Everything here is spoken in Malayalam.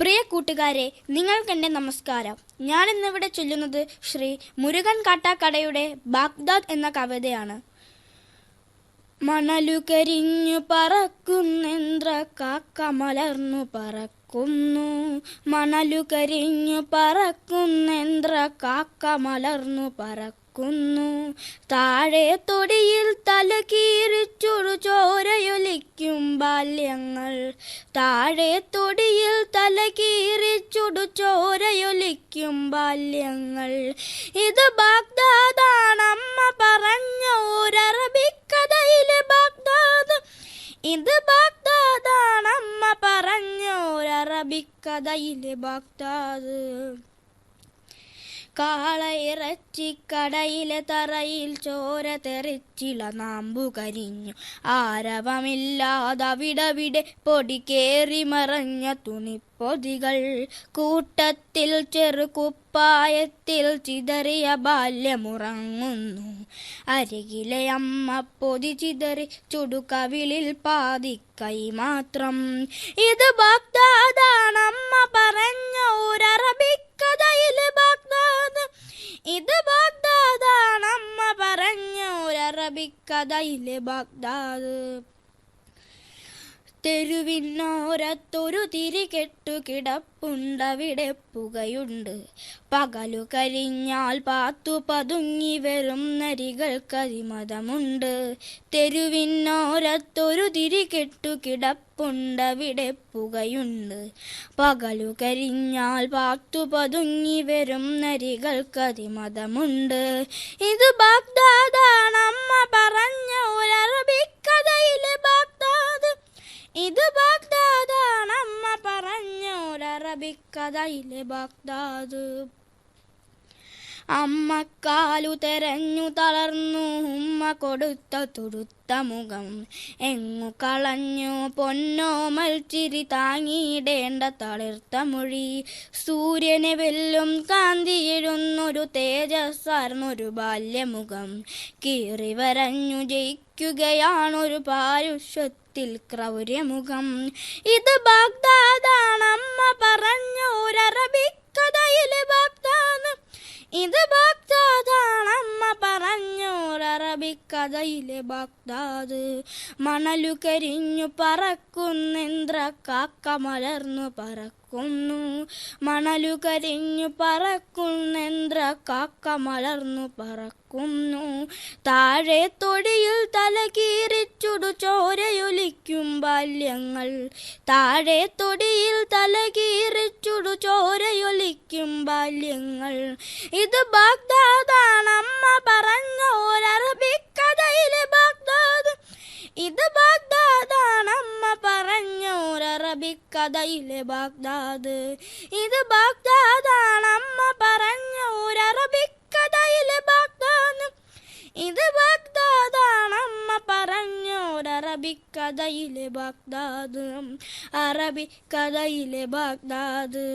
പ്രിയ കൂട്ടുകാരെ നിങ്ങൾക്കെന്റെ നമസ്കാരം. ഞാൻ ഇന്നിവിടെ ചൊല്ലുന്നത് ശ്രീ മുരുകൻ കാട്ടാക്കടയുടെ ബാഗ്ദാദ് എന്ന കവിതയാണ്. മണലു കരിഞ്ഞു പറക്കുന്നെന്ത്ര കാക്ക മലർന്നു പറക്കുന്നു. മണലു കരിഞ്ഞു പറക്കുന്നെന്ത്ര കാക്ക മലർന്നു പറക്കുന്നു. താഴെ തൊടിയിൽ തല തലകീറിച്ചുടു ചോരയൊലിക്കും ബാല്യങ്ങൾ. താഴെ തൊടിയിൽ തലകീറിച്ചുടു ചോരയൊലിക്കും ബാല്യങ്ങൾ. ഇത് ബാഗ്ദാദാണമ്മ പറഞ്ഞ ഒരറബിക്കഥയിലെ ബാഗ്ദാദ്. ഇത് ബാഗ്ദാദാണമ്മ പറഞ്ഞ ഒരറബിക്കഥയിലെ ബാഗ്ദാദ്. കാളയിറച്ചിക്കടയിലെ തറയിൽ ചോര തെറിച്ചിള നാമ്പു കരിഞ്ഞു. ആരവമില്ലാതവിടവിടെ പൊടി കേറി മറഞ്ഞ തുണിപ്പൊതികൾ കൂട്ടത്തിൽ ചെറുകുപ്പായത്തിൽ ചിതറിയ ബാല്യമുറങ്ങുന്നു. അരികിലെ അമ്മ പൊതി ചിതറി ചുടുകവിളിൽ പാതിക്കൈ മാത്രം. ഇത് ബാഗ്ദാദാണമ്മ ഇത് ബാഗ്ദാദാണ് അമ്മ പറഞ്ഞു ഒരറബിക്കഥയിലെ ബാഗ്ദാദ്. തെരുവിനോരത്തൊരു തിരികെട്ടു കിടപ്പുണ്ടവിടെ പുകയുണ്ട്. പകലു കരിഞ്ഞാൽ പാത്തു പതുങ്ങി വരും നരികൾക്കരിമതമുണ്ട് തെരുവിനോരത്തൊരു തിരികെട്ടു കിടപ്പുണ്ടവിടെ പുകയുണ്ട്. പകലു കരിഞ്ഞാൽ പാത്തു പതുങ്ങി വരും നരികൾക്കതിമതമുണ്ട് ഇത് ബാഗ്ദാദാണമ്മ പറഞ്ഞൊരറബിക്കഥയിലെ ബാഗ്ദാദ് കാലു തെരഞ്ഞു തളർന്നു. ഉമ്മ കൊടുത്ത തുടുത്ത മുഖം. എങ്ങു കളഞ്ഞു? പൊന്നോ മൽച്ചിരി താങ്ങിയിടേണ്ട തളിർത്ത മൊഴി. സൂര്യനെ വെല്ലും കാന്തിയിടുന്നൊരു തേജസ്സാർന്നൊരു ബാല്യമുഖം. കീറി വരഞ്ഞു ജയിക്കുകയാണൊരു പാരുഷത്തിൽ ക്രൗര്യമുഖം. ഇത് ബാഗ്ദാദാണമ്മ പറഞ്ഞൊരറബിക്കഥയിലെ ബാഗ്ദാദ് പറഞ്ഞൊരറബിക്കഥയിലെ ബാഗ്ദാദ്. മണലു കരിഞ്ഞു പറക്കുന്നെന്ത്ര കാക്ക മലർന്നു പറക്കുന്നു. മണലു കരിഞ്ഞു പറക്കുന്നെന്ത്ര കാക്ക മലർന്നു പറക്കുന്നു. താഴെ തൊടിയിൽ തലകീറിച്ചുടു ചോരയൊലിക്കും ബാല്യങ്ങൾ. താഴെ തൊടിയിൽ തലകീറിച്ചുടു ചോരയൊലിക്കും ബാല്യങ്ങൾ. ഇത് ബാഗ്ദാദാണ് അമ്മ ഒരറബിക്കഥയിലെ ഒരറബിക്കഥയിലെ ബാഗ്ദാദ്. ഇത് ബാഗ്ദാദാണ്. അമ്മ പറഞ്ഞ ഒരു ഒരറബിക്കഥയിലെ ബാഗ്ദാദ്. ഇത് ബാഗ്ദാദാണ്. അമ്മ പറഞ്ഞ ഒരു ഒരറബിക്കഥയിലെ ബാഗ്ദാദ്. അറബിക്കഥയിലെ ബാഗ്ദാദ്.